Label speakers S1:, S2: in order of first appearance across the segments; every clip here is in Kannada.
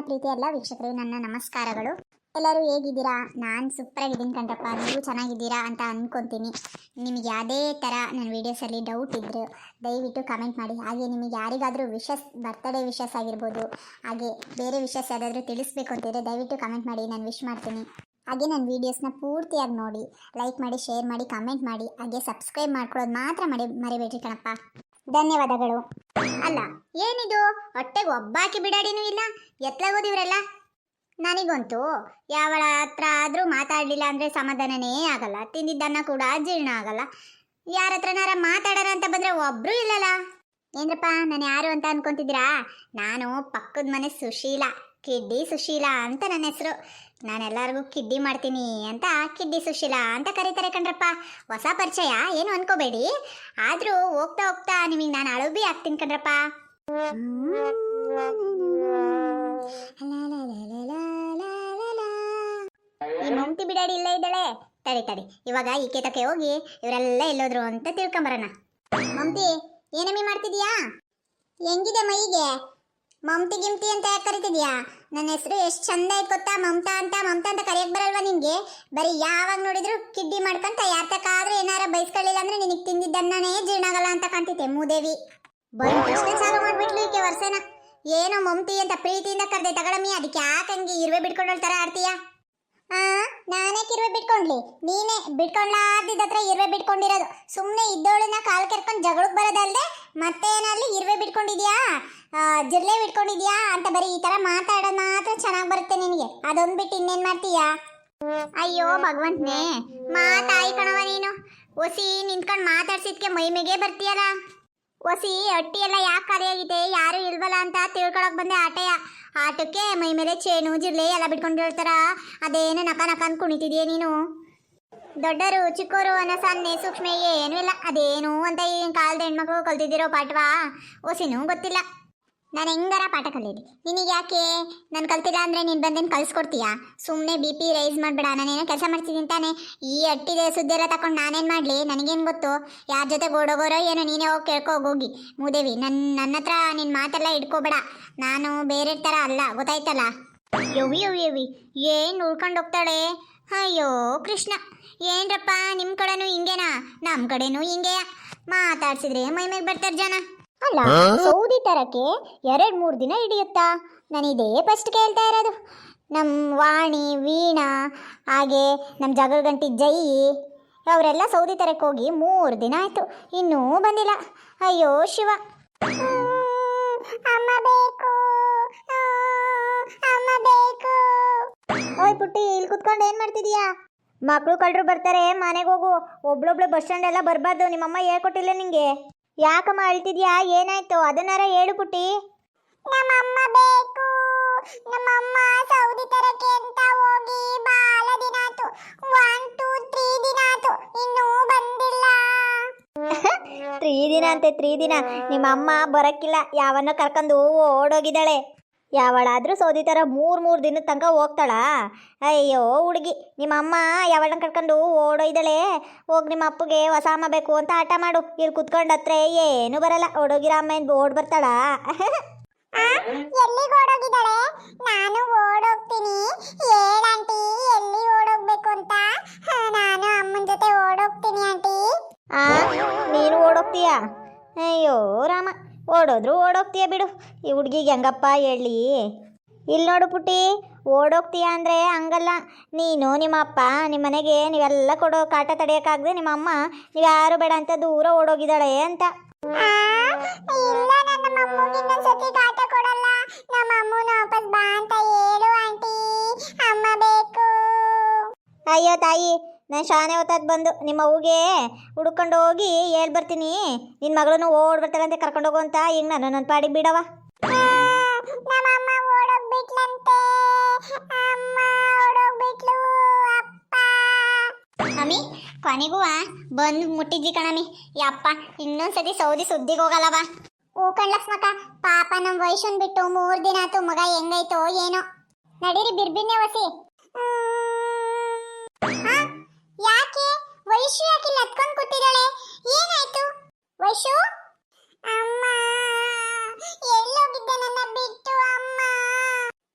S1: ನನ್ನ ಪ್ರೀತಿ ಎಲ್ಲ ವೀಕ್ಷಕರಿಗೆ ನನ್ನ ನಮಸ್ಕಾರಗಳು. ಎಲ್ಲರೂ ಹೇಗಿದ್ದೀರಾ? ನಾನು ಸೂಪರ್ ಆಗಿದ್ದೀನಿ ಕಣ್ರಪ್ಪ. ನೀವು ಚೆನ್ನಾಗಿದ್ದೀರಾ ಅಂತ ಅಂದ್ಕೊತೀನಿ ನಿಮಗೆ ಯಾವುದೇ ಥರ ನನ್ನ ವೀಡಿಯೋಸಲ್ಲಿ ಡೌಟ್ ಇದ್ದರೆ ದಯವಿಟ್ಟು ಕಮೆಂಟ್ ಮಾಡಿ. ಹಾಗೆ ನಿಮಗೆ ಯಾರಿಗಾದರೂ ವಿಶಸ್ ಬರ್ತಡೇ ವಿಶಸ್ ಆಗಿರ್ಬೋದು, ಹಾಗೆ ಬೇರೆ ವಿಶಸ್ ಯಾವುದಾದ್ರೂ ತಿಳಿಸ್ಬೇಕು ಅಂತಿದ್ರೆ ದಯವಿಟ್ಟು ಕಮೆಂಟ್ ಮಾಡಿ. ನಾನು ವಿಶ್ ಮಾಡ್ತೀನಿ. ಹಾಗೆ ನನ್ನ ವೀಡಿಯೋಸ್ನ ಪೂರ್ತಿಯಾಗಿ ನೋಡಿ. ಲೈಕ್ ಮಾಡಿ ಶೇರ್ ಮಾಡಿ ಕಮೆಂಟ್ ಮಾಡಿ. ಹಾಗೆ ಸಬ್ಸ್ಕ್ರೈಬ್ ಮಾಡ್ಕೊಳ್ಳೋದು ಮಾತ್ರ ಮಾಡಿ ಮರಿಬೇಡ್ರಿ ಕಣಪ್ಪ. ಧನ್ಯವಾದಗಳು. ಅಲ್ಲ, ಏನಿದು? ಹೊಟ್ಟೆಗೆ ಒಬ್ಬಾಕಿ ಬಿಡಾಡಿನೂ ಇಲ್ಲ, ಎತ್ಲಾಗೋದಿವ್ರೆಲ್ಲ. ನನಗಂತೂ ಯಾವಳ ಹತ್ರ ಆದರೂ ಮಾತಾಡಲಿಲ್ಲ ಅಂದರೆ ಸಮಾಧಾನನೇ ಆಗಲ್ಲ. ತಿಂದಿದ್ದನ್ನ ಕೂಡ ಜೀರ್ಣ ಆಗಲ್ಲ. ಯಾರ ಹತ್ರನಾರ ಮಾತಾಡೋಣ ಅಂತ ಬಂದರೆ ಒಬ್ಬರೂ ಇಲ್ಲಲ್ಲ. ಏನ್ರಪ್ಪ, ನಾನು ಯಾರು ಅಂತ ಅನ್ಕೊಂತಿದ್ದೀರಾ? ನಾನು ಪಕ್ಕದ ಮನೆ ಸುಶೀಲ. ಕಿಡ್ಡಿ ಸುಶೀಲಾ ಅಂತ ನನ್ನ ಹೆಸರು. ನಾನೆಲ್ಲರಿಗೂ ಕಿಡ್ಡಿ ಮಾಡ್ತೀನಿ ಅಂತ ಕಿಡ್ಡಿ ಸುಶೀಲಾ ಅಂತ ಕರೀತಾರೆ ಕಣ್ರಪ್ಪ. ಹೊಸ ಪರಿಚಯ ಏನು ಅನ್ಕೋಬೇಡಿ. ಆದರೂ ಹೋಗ್ತಾ ಹೋಗ್ತಾ ನಿಮಗೆ ನಾನು ಅಳುಬಿ ಆಗ್ತೀನಿ ಕಣ್ರಪ್ಪ. ಈ ಮಮತಿ ಬಿಡಾಡಿ ಇಲ್ಲ ಇದ್ದಾಳೆ. ತಡಿ ತಡಿ. ಇವಾಗ ಈಕೆ ತಕ್ಕೆ ಹೋಗಿ ಇವರೆಲ್ಲ ಎಲ್ಲೋದ್ರು ಅಂತ ತಿಳ್ಕೊಂಬರೋಣ. ಮಮತಿ ಏನಮ್ಮಿ ಮಾಡ್ತಿದೀಯಾ? ಹೆಂಗಿದೆ ಮೈಗೆ? ಮಮತಿ ಗಿಮ್ತಿ ಅಂತ ಯಾಕೆ ಕರಿತಿದ್ಯಾ? ನನ್ನ ಹೆಸರು ಎಷ್ಟು ಚಂದ ಐತೆ ಗೊತ್ತಾ? ಮಮತಾ ಅಂತ ಮಮತಾ ಅಂತ ಕರೆಯಕ್ ಬರಲ್ವಾ ನಿನಗೆ ಬರೀ ಯಾವಾಗ ನೋಡಿದ್ರು ಕಿಡ್ಡಿ ಮಾಡ್ಕೊಂತ ಯಾರ ತಕ್ಕಾದ್ರೂ ಏನಾರ ಬೈಸ್ಕೊಳ್ಳಿಲ್ಲ ಅಂದ್ರೆ ನಿನಗೆ ತಿಂದಿದ್ದನ್ನೇ ಜೀರ್ಣ ಆಗಲ್ಲ ಅಂತ ಕಾಣ್ತಿತ್ತೆ ಮೂದೇವಿ. ಬಂದು ಎಷ್ಟು ಚಾಲು ಮಾಡ್ಬಿಟ್ಲು ಈಕೆ ವರ್ಷನ. ಏನೋ ಮಮತಿ ಅಂತ ಪ್ರೀತಿಯಿಂದ ಕರೆದೆ, ತಗೊಳಮ್ಮಿ ಅದಕ್ಕೆ ಯಾಕೆ ಹಂಗೆ ಇರುವೆ ಬಿಟ್ಕೊಂಡು ತರ ಆಡ್ತೀಯಾ? ಆ ನಾನೇ ಕಿರುವೆ ಬಿಟ್ಕೊಂಡ್ಲಿ? ನೀನೇ ಬಿಟ್ಕೊಂಡ್ಲಾರ್ದಿದ್ದ ಹತ್ರ ಇರುವೆ ಬಿಟ್ಕೊಂಡಿರೋದು. ಸುಮ್ಮನೆ ಇದ್ದೋಳನ್ನ ಕಾಲು ಕೆರ್ಕೊಂಡು ಜಗಳಕ್ಕೆ ಬರೋದಲ್ದೆ ಮತ್ತೆ ಏನಲ್ಲಿ ಇರುವೆ ಬಿಟ್ಕೊಂಡಿದ್ಯಾ? ಜಿರ್ಲೆ ಬಿಟ್ಕೊಂಡಿದ್ಯಾ? ಅಂತ ಬರೀ ಈ ತರ ಮಾತಾಡೋದು ಮಾತ್ರ ಚೆನ್ನಾಗಿ ಬರುತ್ತೆ ನಿನಗೆ. ಅದೊಂದು ಬಿಟ್ಟು ಇನ್ನೇನ್ ಮಾಡ್ತೀಯಾ? ಅಯ್ಯೋ ಭಗವಂತನೇ, ಮಾತಾಯಿ ಕಣವ ನೀನು. ಒಸಿ ನಿಂತ್ಕೊಂಡು ಮಾತಾಡ್ಸಿದ್ಕೆ ಮೈಮೆಗೆ ಬರ್ತೀಯಲ್ಲ. ಒಸಿ, ಅಟ್ಟಿ ಎಲ್ಲ ಯಾಕೆ ಖಾಲಿಯಾಗಿದೆ ಯಾರು ಇಲ್ವಲ್ಲ ಅಂತ ತಿಳ್ಕೊಳಕ್ ಬಂದೆ ಆಟಯ. ಆಟಕ್ಕೆ ಮೈ ಮೇಲೆ ಚೇನು ಜಿರ್ಲೆ ಎಲ್ಲ ಬಿಟ್ಕೊಂಡಿರ್ತಾರ? ಅದೇನು ನಕ ನಕ ಅಂತ ಕುಣಿತಿದ್ಯೆ ನೀನು? ದೊಡ್ಡರು, ಚಿಕ್ಕೋರು ಅನ್ನೋ ಸನ್ನೆ, ಸೂಕ್ಷ್ಮ, ಏನೂ ಇಲ್ಲ. ಅದೇನು ಅಂತ ಈ ಕಾಲದ ಹೆಣ್ಮಕ್ಳು ಕಲ್ತಿದ್ದೀರೋ ಪಾಠವಾ? ಓಸಿನೂ ಗೊತ್ತಿಲ್ಲ. ನಾನು ಹೆಂಗಾರ ಪಾಠ ಕಲೀಲಿ? ನಿನಗೆ ಯಾಕೆ? ನಾನು ಕಲ್ತಿಲ್ಲ ಅಂದರೆ ನೀನು ಬಂದೇನು ಕಲಿಸ್ಕೊಡ್ತೀಯಾ? ಸುಮ್ಮನೆ ಬಿ ಪಿ ರೈಸ್ ಮಾಡಬೇಡ. ನಾನೇನೋ ಕೆಲಸ ಮಾಡ್ತಿದ್ದೀನಿ ತಾನೆ. ಈ ಅಟ್ಟಿದೆ ಸುದ್ದಿ ಎಲ್ಲ ತಗೊಂಡು ನಾನೇನು ಮಾಡಲಿ? ನನಗೇನು ಗೊತ್ತು? ಯಾರ ಜೊತೆ ಓಡೋಗೋರೋ ಏನೋ ನೀನೇ ಹೋಗಿ ಕೇಳ್ಕೋಗೋಗಿ ಮೂದೇವಿ ನನ್ನ ನನ್ನ ಹತ್ರ ನಿನ್ನ ಮಾತೆಲ್ಲ ಇಟ್ಕೋಬೇಡ. ನಾನು ಬೇರೆ ಥರ ಅಲ್ಲ. ಗೊತ್ತಾಯ್ತಲ್ಲ? ಯವಿ ಯವಿ ಯವಿ ಏನು ಉಳ್ಕೊಂಡು ಹೋಗ್ತಾಳೆ? ಅಯ್ಯೋ, ಕೃಷ್ಣ. ಏನ್ರಪ್ಪ ನಿಮ್ಮ ಕಡೆನೂ ಹಿಂಗೇನಾ? ನಮ್ಮ ಕಡೆನೂ ಹಿಂಗೆಯ ಮಾತಾಡ್ಸಿದ್ರೆ ಮೈ ಮೇಲೆ ಬರ್ತಾರೆ ಜನ. ಅಲ್ಲ ಸೌದಿ ತರಕ್ಕೆ ಎರಡು ಮೂರು ದಿನ ಹಿಡಿಯುತ್ತಾ? ನಾನು ಇದೇ ಫಸ್ಟ್ ಕೇಳ್ತಾ ಇರೋದು. ನಮ್ಮ ವಾಣಿ ವೀಣಾ ಹಾಗೆ ನಮ್ಮ ಜಗಳ ಗಂಟಿ ಜೈ ಅವರೆಲ್ಲ ಸೌದಿ ತರಕ್ಕೆ ಹೋಗಿ ಮೂರು ದಿನ ಆಯ್ತು. ಇನ್ನೂ ಬಂದಿಲ್ಲ. ಅಯ್ಯೋ ಶಿವ. ಅಮ್ಮ ಬೇಕು. ಅಮ್ಮ ಬೇಕು. ಓಯ್ ಪುಟ್ಟಿ ಇಲ್ಲಿ ಕುತ್ಕೊಂಡು ಏನು ಮಾಡ್ತಿದೀಯಾ? ಮಕ್ಕಳು ಕಳ್ಳರು ಬರ್ತಾರೆ ಮನೆಗೆ ಹೋಗು. ಒಬ್ಳೊಬ್ಳು ಬಸ್ ಸ್ಟ್ಯಾಂಡ್ ಎಲ್ಲ ಬರಬಾರ್ದು. ನಿಮ್ಮಮ್ಮ ಹೇಳ್ಕೊಟ್ಟಿಲ್ಲ ನಿಂಗೆ. ಯಾಕಮ್ಮ ಅಳ್ತಿದ್ಯಾ? ಏನಾಯ್ತು? ಅದನ್ನಾರ ಹೇಳು ಪುಟ್ಟಿ. ನಮ್ಮಮ್ಮ ಬೇಕು. ನಮ್ಮಮ್ಮ ಸೌದಿ ತರಕ್ಕೆ ಅಂತ ಹೋಗಿ ಬಾಳ ದಿನ ಆಯ್ತು. ಒನ್ ಟೂ ತ್ರೀ ದಿನ ಆಯ್ತು. ಇನ್ನೂ ಬಂದಿಲ್ಲ. ತ್ರೀ ದಿನ ಅಂತೆ ತ್ರೀ ದಿನ. ನಿಮ್ಮಮ್ಮ ಬರಕ್ಕಿಲ್ಲ. ಯಾವನ್ನ ಕರ್ಕೊಂಡು ಓಡೋಗಿದ್ದಾಳೆ. ಯಾವಳಾದ್ರೂ ಸೌದಿ ಥರ ಮೂರು ಮೂರು ದಿನದ ತನಕ ಹೋಗ್ತಾಳಾ. ಅಯ್ಯೋ ಹುಡುಗಿ ನಿಮ್ಮ ಅಮ್ಮ ಯಾವಳನ್ನ ಕರ್ಕೊಂಡು ಓಡೋಯ್ದಳೆ ಹೋಗಿ ನಿಮ್ಮ ಅಪ್ಪಗೆ ಹೊಸ ಅಮ್ಮ ಬೇಕು ಅಂತ ಆಟ ಮಾಡು. ಇಲ್ಲಿ ಕುತ್ಕೊಂಡು ಹತ್ರ ಏನು ಬರಲ್ಲ. ಓಡೋಗಿರ ಅಮ್ಮ ಏನು ಓಡ್ ಬರ್ತಾಳಾ. ಎಲ್ಲಿಗೆ ಓಡೋಗಿದ್ದಾಳೆ? ನಾನು ಓಡೋಗ್ತೀನಿ. ಹೇಳಂಟಿ ಎಲ್ಲಿ ಓಡೋಗ್ಬೇಕು ಅಂತ? ನಾನು ಅಮ್ಮನ ಜೊತೆ ಓಡೋಗ್ತೀನಿ ಆಂಟಿ. ನೀನು ಓಡೋಗ್ತೀಯಾ? ಅಯ್ಯೋ ರಾಮ. ಓಡೋದ್ರು ಓಡೋಗ್ತೀಯ ಬಿಡು. ಈ ಹುಡ್ಗಿಗೆ ಹೆಂಗಪ್ಪ ಹೇಳಿ? ಇಲ್ಲಿ ನೋಡು ಪುಟ್ಟಿ ಓಡೋಗ್ತೀಯ ಅಂದರೆ ಹಂಗಲ್ಲ. ನೀನು ನಿಮ್ಮಪ್ಪ ನಿಮ್ಮ ಮನೆಗೆ ನೀವೆಲ್ಲ ಕೊಡೋ ಕಾಟ ತಡೆಯೋಕ್ಕಾಗದೆ ನಿಮ್ಮ ಅಮ್ಮ ನೀವು ಯಾರು ಬೇಡ ಅಂತ ದೂರ ಓಡೋಗಿದ್ದಾಳೆ ಅಂತ. ಅಯ್ಯೋ ತಾಯಿ ನಾನು ಶಾನೆ ಹೊತ್ತಾದ ಬಂದು ನಿಮ್ಮ ಅವ್ಗೆ ಹುಡ್ಕೊಂಡು ಹೋಗಿ ಹೇಳ್ ಬರ್ತೀನಿ. ನಿನ್ನ ಮಗಳನ್ನು ಓಡ್ ಅಂತ ಕರ್ಕೊಂಡು ಹೋಗು ಅಂತ. ಈಗ ನಾನು ನನ್ನ ಪಾಡಿಗೆ ಬಿಡವ ಅಮ್ಮ ಕೊನೆಗೂ ಬಂದು ಮುಟ್ಟಿದ್ವಿ ಕಣಮಿ ಯಪ್ಪ ಇನ್ನೊಂದ್ಸತಿ ಸೌದಿ ಸುದ್ದಿಗೆ ಹೋಗಲ್ಲವ ಹೂ ಕಣ್ಲಕ್ಷ್ಮಕ್ಕ ಪಾಪ ನಮ್ಮ ವಯಸ್ಸನ್ ಬಿಟ್ಟು ಮೂರು ದಿನ ಆಯ್ತು ಮಗ ಹೆಂಗೈತೋ ಏನೋ. ನಡೀರಿ ಬಿರ್ಬಿನ್ನೆ ವಸಿ ಆ, ಯಾಕೆ ವೈಶು ಯಾಕೆ ನಡ್ಕೊಂಡು ಕೂತಿದ್ದಾಳೆ. ಏನಾಯ್ತು? ವೈಶು? ಅಮ್ಮ ಎಲ್ಲೋಗಿದ್ದೆ ನನ್ನ ಬಿಟ್ಟು ಅಮ್ಮ.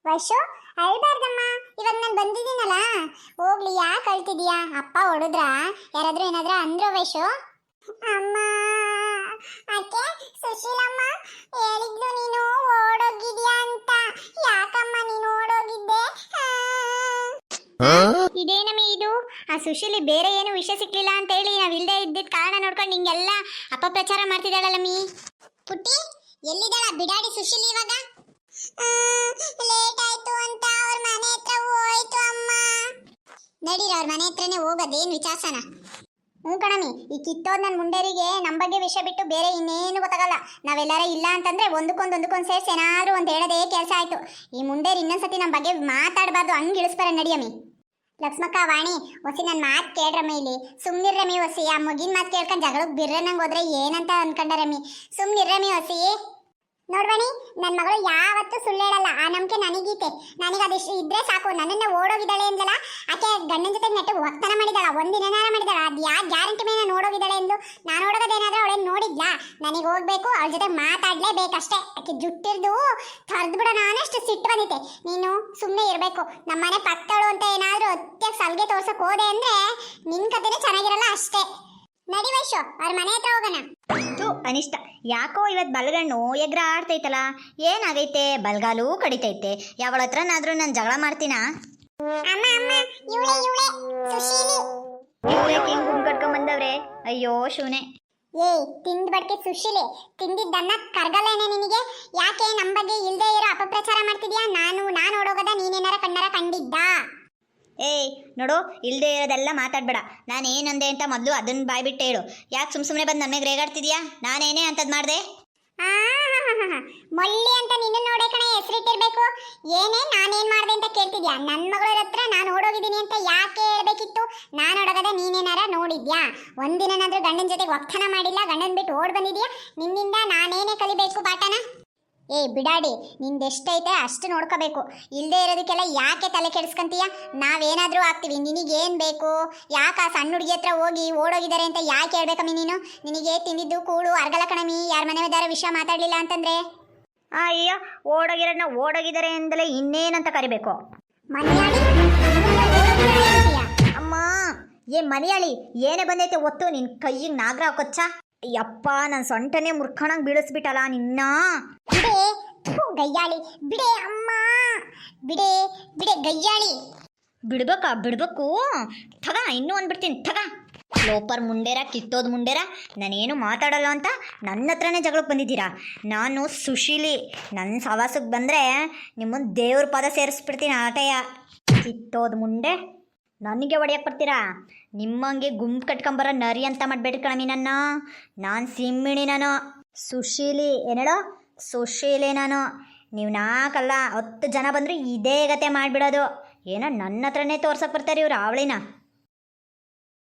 S1: ವೈಶು ಅಳ್ಬಾರ್ದಮ್ಮ. ಇವಾಗ ನಾನು ಬಂದಿದ್ದೀನಲ್ಲ. ಹೋಗ್ಲಿ ಯಾಕೆ ಅಳ್ತಿದ್ಯಾ ಅಪ್ಪ ಹೊಡೆದ್ರ? ಯಾರಾದ್ರೂ ಏನಾದ್ರೂ ಅಂದ್ರು ವೈಶು? ಅಮ್ಮ ಅಕ್ಕೆ ಸುಶೀಲಮ್ಮ ಹೇಳಿದ್ಲು ನೀನು ಓಡೋಗಿದ್ಯಾ ಅಂತ. ಯಾಕಮ್ಮ ನೀನು ಓಡೋಗಿದ್ದೆ? ಇದೇನಮ್ಮಿ ಇದು? ಆ ಸುಶೀಲಿ ಬೇರೆ ಏನು ವಿಷಯ ಸಿಕ್ಲಿಲ್ಲ ಅಂತ ಹೇಳಿ ನಾವು ಇಲ್ಲದೆ ಇದ್ದಿದ್ದ ಕಾರಣ ನೋಡ್ಕೊಂಡು ಹಿಂಗೆಲ್ಲ ಅಪಪ್ರಚಾರ ಮಾಡ್ತಿದ್ದಾಳಲ್ಲ ಮೀ ಪುಟ್ಟಿ ಎಲ್ಲಿದ್ದಾಳ ಬಿಡಾಡಿ ಸುಶೀಲಿ ಇವಾಗ? ಲೇಟ್ ಆಯ್ತು ಅಂತ ಅವ್ರ ಮನೆ ಹತ್ರ ಹೋಯ್ತು ಅಮ್ಮ. ನಡೀರ ಅವ್ರ ಮನೆ ಹತ್ರನೇ ಹೋಗೋದೇನು ವಿಚಾರಸನ? ಹ್ಞೂ ಕಣಮಿ ಈ ಕಿತ್ತೋದ್ ನನ್ನ ಮುಂಡೇರಿಗೆ ನಮ್ಮ ಬಗ್ಗೆ ವಿಷಯ ಬಿಟ್ಟು ಬೇರೆ ಇನ್ನೇನು ಗೊತ್ತಾಗಲ್ಲ. ನಾವೆಲ್ಲರ ಇಲ್ಲ ಅಂತಂದ್ರೆ ಒಂದಕ್ಕೊಂದು ಒಂದಕ್ಕೊಂದು ಸೇರಿಸಿ ಏನಾದರೂ ಒಂದು ಹೇಳೋದೇ ಕೆಲಸ ಆಯ್ತು. ಈ ಮುಂಡೇರು ಇನ್ನೊಂದ್ಸತಿ ನಮ್ಮ ಬಗ್ಗೆ ಮಾತಾಡಬಾರ್ದು ಹಂಗೆ ಇಳಿಸ್ಬಾರ ನಡಿಯಮ್ಮಿ ಲಕ್ಷ್ಮಕ್ಕ, ವಾಣಿ, ಒಸಿ ನನ್ನ ಮಾತು ಕೇಳ್ರಮ್ಮಿ ಇಲ್ಲಿ. ಸುಮ್ನಿರ್ರಮ್ಮಿ ಒಸಿ, ಆ ಮಗಿನ ಮಾತು ಕೇಳ್ಕೊಂಡು ಜಗಳಕ್ಕೆ ಬಿರ್ರನಂಗೆ ಹೋದ್ರೆ ಏನಂತ ಅನ್ಕೊಂಡರಮ್ಮಿ ಸುಮ್ನಿರ್ರಮ್ಮಿ ಒಸಿ. ನೋಡ್ವಣಿ ನನ್ನ ಮಗಳು ಯಾವತ್ತೂ ಸುಳ್ಳು ಆ ನಂಬಿಕೆ ನನಗೀತೆ. ನನಗೆ ಅದಿಷ್ಟು ಇದ್ರೆ ಸಾಕು. ನನ್ನನ್ನ ಓಡೋಗಿದ್ದಾಳೆ ಅಂದಲ್ಲ ಆಕೆ ಗಂಡನ ಜೊತೆ ನೆಟ್ಟು ವರ್ತನ ಮಾಡಿದಾಳ. ಒಂದಿನಾರ ಮಾಡಿದಾಳ. ಅದು ಯಾವ ಗ್ಯಾರಂಟಿ ಮೇಲೆ ನಾನು ಓಡೋಗಿದ್ದಾಳೆ ಎಂದು ನಾನು ಓಡೋಗೋದೇನಾದ್ರೂ ಅವಳೇನು ನೋಡಿದ್ಲಾ? ನನಗೆ ಹೋಗ್ಬೇಕು, ಅವಳ ಜೊತೆ ಮಾತಾಡಲೇಬೇಕಷ್ಟೇ. ಆಕೆ ಜುಟ್ಟಿರ್ದು ಕರ್ದು ನಾನಷ್ಟು ಸಿಟ್ಟು ಬಂದಿತ್ತೆ ನೀನು ಸುಮ್ಮನೆ ಇರಬೇಕು. ನಮ್ಮನೆ ಪತ್ತಳು ಅಂತ ಏನಾದರೂ ಅತ್ಯ ಸಲ್ಗೆ ತೋರ್ಸಕ್ಕೆ ಹೋದೆ ಅಂದ್ರೆ ನಿನ್ ಕತೆನೇ ಚೆನ್ನಾಗಿರಲ್ಲ ಅಷ್ಟೇ. ನಡಿ ವೈಶು ಅವ್ರ ಮನೆ ಹತ್ರ ಹೋಗೋಣ.
S2: ಅಂತೂ ಅನಿಷ್ಟ. ಯಾಕೋ ಇವತ್ತು ಬಲಗಣ್ಣು ಎಗ್ರ ಆಡ್ತೈತಲ್ಲ ಏನಾಗೈತೆ? ಬಲ್ಗಾಲು ಕಡಿತೈತೆ. ಯಾವಳ ಹತ್ರನಾದ್ರೂ ನಾನು ಜಗಳ ಮಾಡ್ತೀನಾ?
S1: ಅಮ್ಮ ಅಮ್ಮ ಇವಳೆ ಇವಳೆ ಸುಶೀಲಿ.
S2: ಇವ್ರೇಕ್ ಹಿಂಗ್ ಗುಂಡ್ ಕಟ್ಕೊಂಡ್ ಬಂದವ್ರೆ ಅಯ್ಯೋ ಶಿವನೆ
S1: ಏಯ್ ತಿಂದ್ ಬಡ್ಕೆ ಸುಶೀಲೆ. ತಿಂದಿದ್ದನ್ನ ಕರ್ಗಲ್ಲೇನೆ ನಿನಗೆ? ಯಾಕೆ ನಮ್ಮ ಬಗ್ಗೆ ಇಲ್ದೇ ಇರೋ ಅಪಪ್ರಚಾರ ಮಾಡ್ತಿದ್ಯಾ? ನಾನು ನಾನು ಓಡೋಗದ ನೀನೇನಾರ ಕಣ್ಣಾರ ಕಂಡಿದ್ದ?
S2: ಏಯ್, ನೋಡು ಇಲ್ಲದೆ ಇರೋದೆಲ್ಲ ಮಾತಾಡ್ಬೇಡ. ನಾನು ಏನಂದೆ ಅಂತ ಮೊದಲು ಅದನ್ನ ಬಾಯ್ಬಿಟ್ಟು ಹೇಳು. ಯಾಕೆ ಸುಮ್ ಸುಮ್ಮನೆ ಬಂದು ನಮಗೆ ರೇಗಾಡ್ತಿದ್ಯಾ? ನಾನೇನೇ ಅಂತದ್ ಮಾಡ್ದೆ?
S1: ಮೊಲ್ಲಿ ಅಂತ ನಿನ್ನ ನೋಡೇ ಕಣೆ ಹೆಸರಿಟ್ಟಿರ್ಬೇಕು. ಏನೇ ನಾನೇನ್ ಮಾಡ್ದೆ ಅಂತ ಕೇಳ್ತಿದ್ಯಾ? ನನ್ನ ಮಗಳ ಹತ್ರ ನಾನು ಓಡೋಗಿದ್ದೀನಿ ಅಂತ ಯಾಕೆ ಹೇಳ್ಬೇಕಿತ್ತು? ನಾನು ಓಡೋಗದ ನೀನೇನಾರ ನೋಡಿದ್ಯಾ? ಒಂದಿನನಾದ್ರೂ ಗಂಡನ ಜೊತೆ ಒಕ್ಕನ ಮಾಡಿಲ್ಲ, ಗಂಡನ ಬಿಟ್ಟು ಓಡ್ ಬಂದಿದ್ಯಾ? ನಿನ್ನಿಂದ ನಾನೇನೇ ಕಲಿಬೇಕು ಪಾಠನ? ಏ ಬಿಡಾಡಿ ನಿಂದೆಷ್ಟೈತೆ ಅಷ್ಟು ನೋಡ್ಕೋಬೇಕು. ಇಲ್ಲದೆ ಇರೋದಕ್ಕೆಲ್ಲ ಯಾಕೆ ತಲೆ ಕೆಡಿಸ್ಕೊಂತೀಯ? ನಾವೇನಾದರೂ ಆಗ್ತೀವಿ ನಿನಗೇನು ಬೇಕು? ಯಾಕೆ ಆ ಸಣ್ಣ ಹುಡುಗಿ ಹತ್ರ ಹೋಗಿ ಓಡೋಗಿದ್ದಾರೆ ಅಂತ ಯಾಕೆ ಹೇಳ್ಬೇಕಮ್ಮಿ ನೀನು? ನಿನಗೆ ತಿಂದಿದ್ದು ಕೂಳು ಅರ್ಗಲ ಕಣಮಿ ಯಾರ ಮನೆ ಇದ್ದಾರೆ ವಿಷಯ ಮಾತಾಡಲಿಲ್ಲ ಅಂತಂದ್ರೆ?
S2: ಅಯ್ಯೋ ಓಡೋಗಿರೋದನ್ನ ಓಡೋಗಿದ್ದಾರೆ ಎಂದಲೇ ಇನ್ನೇನಂತ ಕರಿಬೇಕು. ಅಮ್ಮ ಏ ಮನೆಯಾಳಿ ಏನೇ ಬಂದೈತೆ ಒತ್ತು ನಿನ್ನ ಕೈಗೆ ನಾಗರ ಕೊಚ್ಚ? ಯಪ್ಪ ನನ್ನ ಸೊಂಟನೆ ಮುರ್ಕಣಂಗ್ ಬೀಳಿಸ್ಬಿಟ್ಟಲ್ಲ ನಿನ್ನ?
S1: ಬಿಡೆ ಥು, ಗಯ್ಯಾಳಿ ಬಿಡೆ ಅಮ್ಮ ಬಿಡೆ ಬಿಡೆ ಗಯ್ಯಾಳಿ.
S2: ಬಿಡ್ಬೇಕಾ ಬಿಡ್ಬೇಕು? ತಗ ಇನ್ನೂ ಅಂದ್ಬಿಡ್ತೀನಿ ತಗ ಲೋಪರ್ ಮುಂಡೇರ ಕಿತ್ತೋದ್ ಮುಂಡೇರ? ನಾನೇನು ಮಾತಾಡಲ್ಲ ಅಂತ ನನ್ನ ಹತ್ರನೇ ಜಗಳಕ್ಕೆ ಬಂದಿದ್ದೀರಾ? ನಾನು ಸುಶೀಲಿ ನನ್ನ ಸವಾಸಕ್ಕೆ ಬಂದರೆ ನಿಮ್ಮನ್ನು ದೇವ್ರ ಪದ ಸೇರಿಸ್ಬಿಡ್ತೀನಿ ಆಟಯ್ಯ. ಕಿತ್ತೋದ್ ಮುಂಡೆ ನನಗೆ ಹೊಡೆಯಕ್ಕೆ ಬರ್ತೀರಾ? ನಿಮ್ಮಂಗೆ ಗುಂಪು ಕಟ್ಕೊಂಬರೋ ನರಿ ಅಂತ ಮಾಡಬೇಡಿ ಕಣಮಿ ನನ್ನ. ನಾನು ಸಿಮ್ಮಿಣಿ ನಾನು. ಸುಶೀಲಿ ಏನೇಳೋ ಸುಶೀಲಿ ನಾನು. ನೀವು ನಾಲ್ಕಲ್ಲ ಹತ್ತು ಜನ ಬಂದರೆ ಇದೇ ಗತೆ ಮಾಡಿಬಿಡೋದು. ಏನೋ ನನ್ನ ಹತ್ರನೇ ತೋರ್ಸಕ್ಕೆ ಬರ್ತಾರೆ ಇವ್ರು, ಅವಳಿನ.